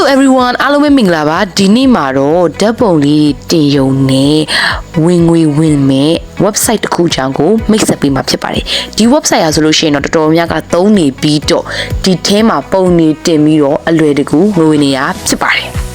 Hello everyone အားလုံးပဲမင်္ဂလာပါဒီနေ့မှာတော့ဓာတ်ပုံလေးတင်ယုံနဲ့ဝင်ငွေဝင်မဲ့ website တစ်ခုချောင်းကိုမိတ်ဆက်ပေးမှာဖြစ်ပါတယ်ဒီ website အားဆိုလို့ရှိရင်တော့တော်တော်များများကသုံးနေပြီးတော့ဒီထဲမှာပုံနေတင်ပြီးတော့အလွယ်တကူငွေဝင်နေတာဖြစ်ပါတယ်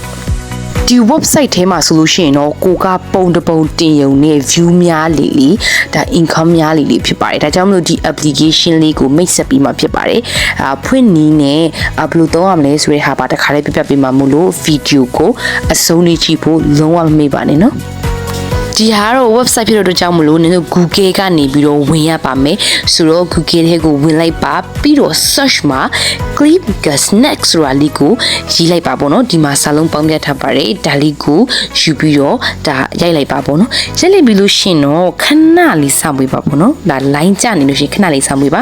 ဒီ website ထဲမှာဆိုလို့ရှိရင်တော့ကိုကပုံတစ်ပုံတင်ယုံနဲ့ view များလေလေဒါ income များလေလေဖြစ်ပါတယ်ဒါကြောင့်မလို့ဒီ application လေးကိုမိတ်ဆက်ပြီးမှဖြစ်ပါတယ်အာဖွင့်နည်းနဲ့ဘယ်လိုသုံးရမလဲဆိုတဲ့ဟာပါတစ်ခါလေးပြပြပေးမှာမို့လို့ video ကိုအဆုံးလေးကြည့်ဖို့လုံးဝမမေ့ပါနဲ့နော် ဒီဟာတော့ website ဖြစ်တဲ့အတွက်ကြောင့်မလို့နင်တို့ Google ကနေပြီးတော့ဝင်ရပါမယ်ဆိုတော့ Google ထဲကိုဝင်လိုက်ပါပြီးတော့ search မှာ clip snack ဆိုတာလေးကိုရေးလိုက်ပါပေါ့နော်ဒီမှာစာလုံးပေါင်းပြထားပါတယ်ဒါလေးကိုယူပြီးတော့ဒါရိုက်လိုက်ပါပေါ့နော်ရိုက်လိုက်ပြီးလို့ရှရင်တော့ခဏလေးစောင့်ပေးပါပေါ့နော်ဒါ line ကျနေလို့ရှရင်ခဏလေးစောင့်ပေးပါ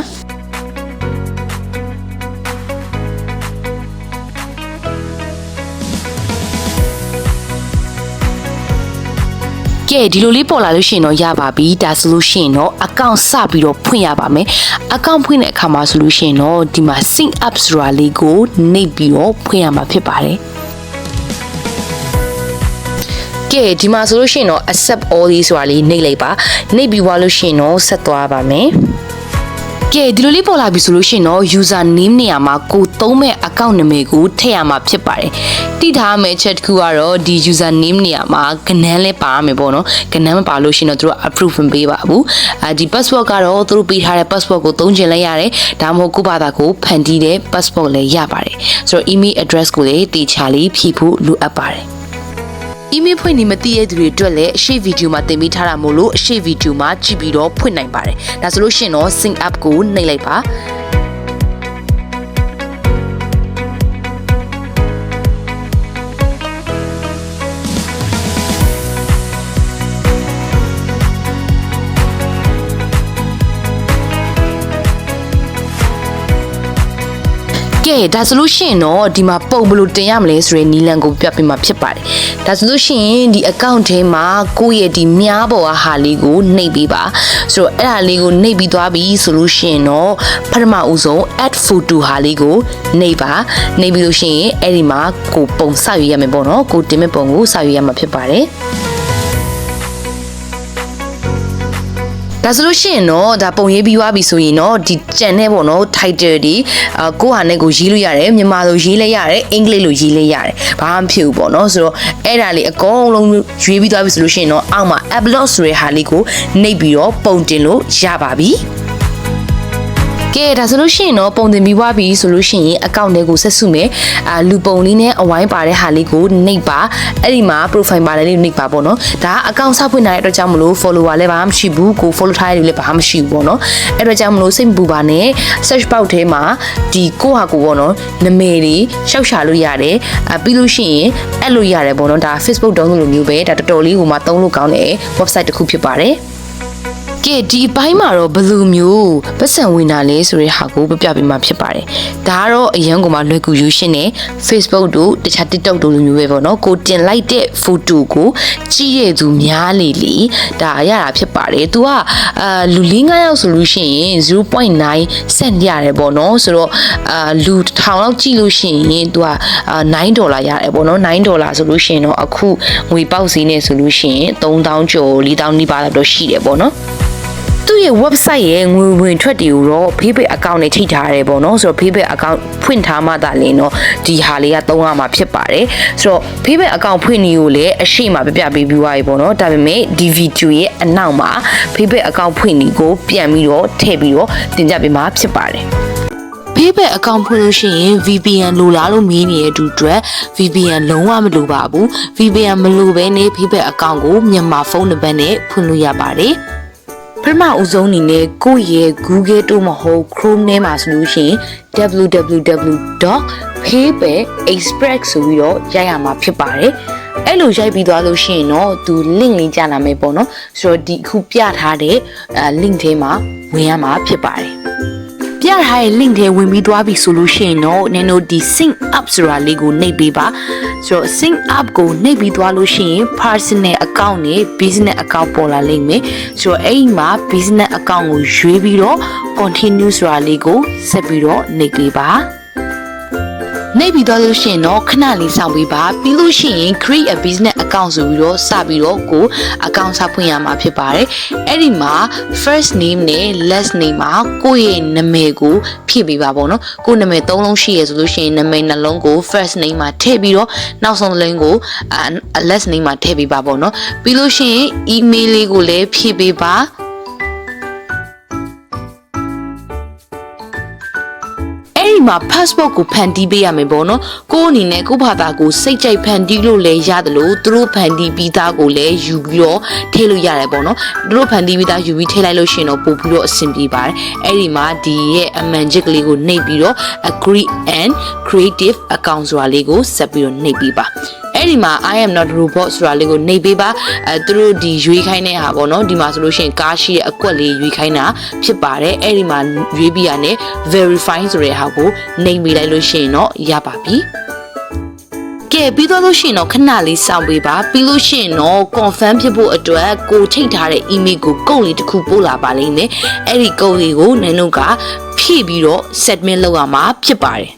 ကဲဒီလိုလေးပေါ်လာလို့ရှိရင်တော့ရပါပြီဒါဆိုလို့ရှိရင်တော့ account စပြီးတော့ဖွင့်ရပါမယ် account ဖွင့်တဲ့အခါမှာဆိုလို့ရှိရင်တော့ဒီမှာ sync up ဆိုတာလေးကိုနှိပ်ပြီးတော့ဖွင့်ရမှာဖြစ်ပါတယ်ကဲဒီမှာဆိုလို့ရှိရင်တော့ accept all လေးဆိုတာလေးနှိပ်လိုက်ပါနှိပ်ပြီးွားလို့ရှိရင်တော့ဆက်သွားပါမယ် ကဲဒီလိုလေးပေါ်လာပြီဆိုလို့ရှိရင်တော့ user name နေရာမှာကိုသုံးမဲ့ account နာမည်ကိုထည့်ရမှာဖြစ်ပါတယ်။တိထားမယ့်ချက်တစ်ခုကတော့ဒီ user name နေရာမှာကနန်းလဲပါရမယ်ပေါ့နော်။ကနန်းမပါလို့ရှိရင်တော့သူတို့ approve မပေးပါဘူး။အဲဒီ password ကတော့သူတို့ပေးထားတဲ့ password ကိုသုံးချင်လဲရတယ်။ဒါမှမဟုတ်ကိုယ့်ဘာသာကိုဖန်တီးတဲ့ passport လည်းရပါတယ်။ဆိုတော့ email address ကိုလည်းတေချာလေးဖြည့်ဖို့လိုအပ်ပါတယ်။ email ဖွင့်နေမသိတဲ့သူတွေအတွက်လည်းအရှိဗီဒီယိုမှာတင်ပေးထားတာမို့လို့အရှိဗီဒီယိုမှာကြည့်ပြီးတော့ဖွင့်နိုင်ပါတယ်။ဒါဆိုလို့ရှိရင်တော့ sync up ကိုနှိပ်လိုက်ပါ။ ကဲဒါဆိုလို့ရှိရင်တော့ဒီမှာပုံဘယ်လိုတင်ရမလဲဆိုရယ်နီလန်ကိုပြပြမှာဖြစ်ပါတယ်။ဒါဆိုလို့ရှိရင်ဒီ account ထဲမှာကိုယ့်ရဲ့ဒီမြားပေါ်ကဟာလေးကိုနှိပ်ပေးပါ။ဆိုတော့အဲ့ဒါလေးကိုနှိပ်ပြီးသွားပြီဆိုလို့ရှိရင်တော့ပထမဦးဆုံး add photo ဟာလေးကိုနှိပ်ပါ။နှိပ်ပြီးလို့ရှိရင်အဲ့ဒီမှာကိုပုံဆောက်ရရမယ်ပေါ့နော်။ကိုတင်မဲ့ပုံကိုဆောက်ရရမှာဖြစ်ပါတယ်။ ဒါဆိုလို့ရှိရင်တော့ဒါပုံရေးပြီးသွားပြီဆိုရင်တော့ဒီကြံနဲ့ပေါ့နော် title ဒီအာကိုယ့်ဟာနဲ့ကိုရေးလို့ရတယ်မြန်မာလိုရေးလဲရတယ်အင်္ဂလိပ်လိုရေးလဲရတယ်ဘာမှမဖြစ်ဘူးပေါ့နော်ဆိုတော့အဲ့ဒါလေးအကုန်လုံးရွေးပြီးသွားပြီဆိုလို့ရှိရင်တော့အောက်မှာ upload ဆိုတဲ့ဟာလေးကိုနှိပ်ပြီးတော့ပုံတင်လို့ရပါပြီ ကဲဒါဆိုလို့ရှိရင်တော့ပုံတင်ပြီးွားပြီဆိုလို့ရှိရင်အကောင့်တွေကိုဆက်စုမယ်အာလူပုံလေးနဲ့အဝိုင်းပါတဲ့ဟာလေးကိုနှိပ်ပါအဲ့ဒီမှာ profile ပါတဲ့လေးကိုနှိပ်ပါပေါ့နော်ဒါအကောင့်ဆောက်ဖွင့်ထားတဲ့အတွက်ကြောင့်မလို့ follower လည်းဘာမှမရှိဘူးကို follow ထားတဲ့လူလည်းဘာမှမရှိဘူးပေါ့နော်အဲ့တော့ကြောင့်မလို့စိတ်မပူပါနဲ့ search box ထဲမှာဒီကိုဟာကိုပေါ့နော်နာမည်တွေရှောက်ရှာလို့ရတယ်အပြီးလို့ရှိရင်အဲ့လိုရတယ်ပေါ့နော်ဒါ Facebook တုံးလိုမျိုးပဲဒါတော်တော်လေးဟိုမှာသုံးလို့ကောင်းတဲ့ website တစ်ခုဖြစ်ပါတယ် ကဲဒီအပိုင်းမှာတော့ဘယ်လိုမျိုးပတ်စံဝင်တာလဲဆိုတဲ့ဟာကိုပြပြပေးမှာဖြစ်ပါတယ်။ဒါကတော့အရန်ကမှလွယ်ကူယူရှင်းနေ Facebook တို့တခြား TikTok တို့လိုမျိုးပဲပေါ့နော်။ကိုတင်လိုက်တဲ့ photo ကိုကြည့်ရသူများလေလေဒါရတာဖြစ်ပါတယ်။ तू ကအာလူ၄၅ယောက်ဆိုလို့ရှိရင်0.9 cent ရတယ်ပေါ့နော်။ဆိုတော့အာလူ1000လောက်ကြည့်လို့ရှိရင် तू က9ဒေါ်လာရတယ်ပေါ့နော်။9ဒေါ်လာဆိုလို့ရှိရင်တော့အခုငွေပေါက်ဈေးနဲ့ဆိုလို့ရှိရင်3000ကျော်4000နီးပါးတော့ရှိတယ်ပေါ့နော်။ သူ့ရဲ့ website ရဲ့ငွေဝင်ထွက်တွေကိုတော့ Facebook account နဲ့ထိထားရတယ်ပေါ့နော်ဆိုတော့ Facebook account ဖွင့်ထားမှသာလင်းတော့ဒီဟာလေးကသုံးရမှာဖြစ်ပါတယ်ဆိုတော့ Facebook account ဖွင့်နေကိုလည်းအရှိမပြပြပေးပြီးသွားပြီပေါ့နော်ဒါပေမဲ့ဒီ video ရဲ့အနောက်မှာ Facebook account ဖွင့်နေကိုပြန်ပြီးတော့ထည့်ပြီးတော့တင်ကြပေးမှာဖြစ်ပါတယ် Facebook account ဖွင့်လို့ရှိရင် VPN လိုလားလို့မေးနေတဲ့သူတွေ VPN လုံးဝမလိုပါဘူး VPN မလိုဘဲနဲ့ Facebook account ကိုမြန်မာဖုန်းနံပါတ်နဲ့ဖွင့်လို့ရပါတယ် ပထမဦးဆုံးအနေနဲ့ကိုယ့်ရဲ့ Google တို့မဟုတ် Chrome ထဲမှာဆိုလို့ရှိရင် www.paypal.express ဆိုပြီးတော့ရိုက်ရမှာဖြစ်ပါတယ်။အဲ့လိုရိုက်ပြီးသွားလို့ရှိရင်တော့သူ link လေးကြာလာမယ်ပေါ့နော်။ဆိုတော့ဒီအခုပြထားတဲ့အဲ link ထဲမှာဝင်ရမှာဖြစ်ပါတယ်။ ပြထားတဲ့ link ထဲဝင်ပြီးသွားပြီဆိုလို့ရှိရင်တော့နင်တို့ဒီ sync up ဆိုတာလေးကိုနှိပ်ပေးပါဆိုတော့ sync up ကိုနှိပ်ပြီးသွားလို့ရှိရင် personal account နဲ့ business account ပေါ်လာလိမ့်မယ်ဆိုတော့အဲ့ဒီမှာ business account ကိုရွေးပြီးတော့ continue ဆိုတာလေးကိုဆက်ပြီးတော့နှိပ်ပေးပါ နှိပ်ပြီးတော့လို့ရှိရင်တော့ခဏလေးစောင့်ပေးပါပြီးလို့ရှိရင် create a business account ဆိုပြီးတော့စပြီးတော့ကို account စဖွင့်ရမှာဖြစ်ပါတယ်အဲ့ဒီမှာ first name နဲ့ last name မှာကိုယ့်ရဲ့နာမည်ကိုဖြည့်ပေးပါပေါ့နော်ကိုယ့်နာမည်သုံးလုံးရှိရဆိုလို့ရှိရင်နာမည်နှလုံးကို first name မှာထည့်ပြီးတော့နောက်ဆုံးလင်းကိုအာ last name မှာထည့်ပေးပါပေါ့နော်ပြီးလို့ရှိရင် email လေးကိုလည်းဖြည့်ပေးပါ မှာ passport ကိုဖန်တီးပေးရမယ်ပေါ့နော်ကိုယ့်အနေနဲ့ကိုယ့်ဘာသာကိုစိတ်ကြိုက်ဖန်တီးလို့လည်းရတယ်လို့သူတို့ဖန်တီးပြီးသားကိုလည်းယူပြီးတော့ထည့်လို့ရတယ်ပေါ့နော်သူတို့ဖန်တီးပြီးသားယူပြီးထည့်လိုက်လို့ရှိရင်တော့ပို့ပြီးတော့အဆင်ပြေပါတယ်အဲ့ဒီမှာဒီရဲ့အမှန်ချစ်ကလေးကိုနှိပ်ပြီးတော့ agree and creative account ဆိုတာလေးကိုဆက်ပြီးတော့နှိပ်ပြီးပါ အဲ့ဒီမှာ I am not robot ဆိုတာလေးကိုနှိပ်ပေးပါအဲသူတို့ဒီရွေးခိုင်းတဲ့ဟာပေါ့နော်ဒီမှာဆိုလို့ရှိရင်ကားရှိရဲ့အကွက်လေးရွေးခိုင်းတာဖြစ်ပါတယ်အဲ့ဒီမှာရွေးပြီးရတဲ့ verify ဆိုတဲ့ဟာကိုနှိပ်ပေးလိုက်လို့ရှိရင်တော့ရပါပြီကဲပြီးတော့လို့ရှိရင်တော့ခဏလေးစောင့်ပေးပါပြီးလို့ရှိရင်တော့ confirm ဖြစ်ဖို့အတွက်ကိုထိတ်ထားတဲ့ email ကိုကုတ်လေးတစ်ခုပို့လာပါလိမ့်မယ်အဲ့ဒီကုတ်လေးကိုနင်တို့ကဖြည့်ပြီးတော့ submit လုပ်ရမှာဖြစ်ပါတယ်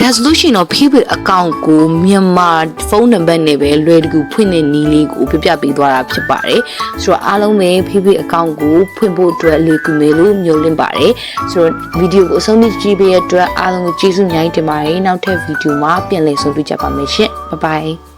ဒါဆိုလို့ရှိရင်တော့ Facebook account ကိုမြန်မာဖုန်းနံပါတ်နဲ့ပဲလွယ်တကူဖွင့်တဲ့နည်းလေးကိုပြပြပေးသွားတာဖြစ်ပါတယ်ဆိုတော့အားလုံးပဲ Facebook account ကိုဖွင့်ဖို့အတွက်လေကူမယ်လို့မျှော်လင့်ပါတယ်ဆိုတော့ဗီဒီယိုကိုအဆုံးထိကြည့်ပေးရတဲ့အတွက်အားလုံးကိုကျေးဇူးအများကြီးတင်ပါတယ်နောက်ထပ်ဗီဒီယိုမှာပြန်လည်ဆုံတွေ့ကြပါမယ်ရှင်ဘိုင်ဘိုင်